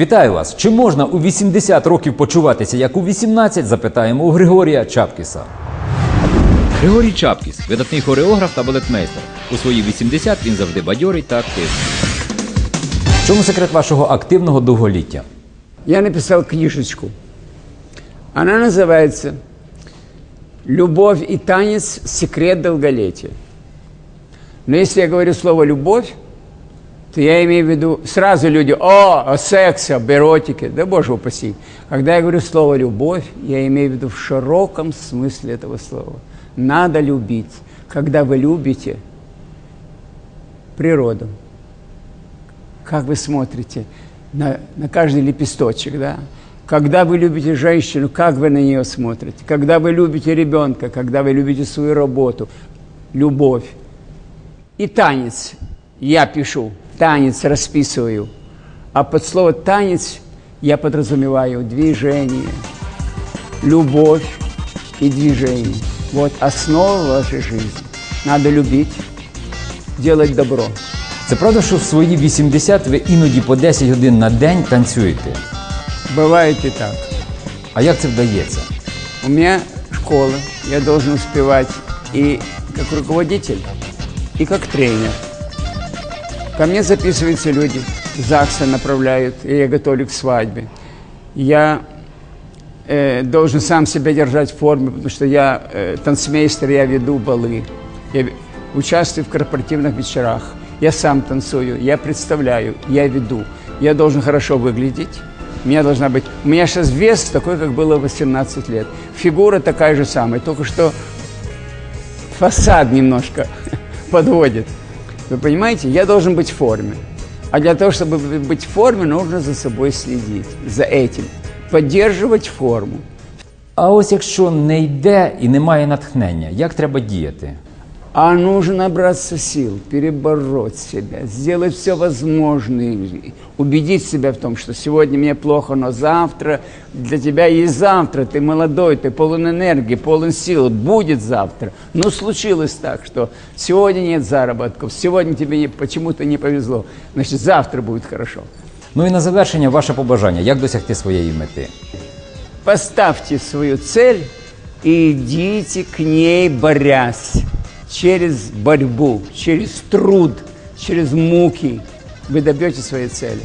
Вітаю вас! Чи можна у 80 років почуватися як у 18, запитаємо у Григорія Чапкіса. Григорій Чапкіс, видатний хореограф та балетмейстер. У свої 80 він завжди бадьорий та активний. В чому секрет вашого активного довголіття? Я написал книжечку. Она называется «Любовь и танец. Секрет долголетия». Но если я говорю слово «любовь», то я имею в виду сразу люди «О, о сексе, об эротике». Да, боже упаси. Когда я говорю слово «любовь», я имею в виду в широком смысле этого слова. Надо любить. Когда вы любите природу, как вы смотрите на, на каждый лепесточек, да? Когда вы любите женщину, как вы на нее смотрите? Когда вы любите ребенка, когда вы любите свою работу, любовь. И танец я пишу, танец расписываю. А под слово танец я подразумеваю движение, любовь и движение. Вот основа вашей жизни. Надо любить, делать добро. Це правда, що в свої 80 ви іноді по 10 годин на день танцюєте? Бывает и так. А як це вдається? У меня школа, я должен успевать и как руководитель, и как тренер. Ко мне записываются люди, ЗАГСа направляют, и я готовлю к свадьбе. Я э, должен сам себя держать в форме, потому что я э, танцмейстер, я веду балы, я участвую в корпоративных вечерах, я сам танцую, я представляю, я веду. Я должен хорошо выглядеть, у меня должна быть... У меня сейчас вес такой, как было в 18 лет. Фигура такая же самая, только что фасад немножко подводит. Вы понимаете, я должен быть в форме. А для того, чтобы быть в форме, нужно за собой следить, за этим. Поддерживать форму. А ось якщо не йде і немає натхнення, як треба діяти? А нужно набраться сил, перебороть себя, сделать все возможное, убедить себя в том, что сегодня мне плохо, но завтра для тебя есть завтра, ты молодой, ты полон энергии, полон сил, будет завтра. Но случилось так, что сегодня нет заработков, сегодня тебе не- почему-то не повезло, значит завтра будет хорошо. Ну і на завершення ваше побажання, як досягти своєї мети? Поставьте свою цель и идите к ней, борясь. Через борьбу, через труд, через муки вы добьетесь своей цели.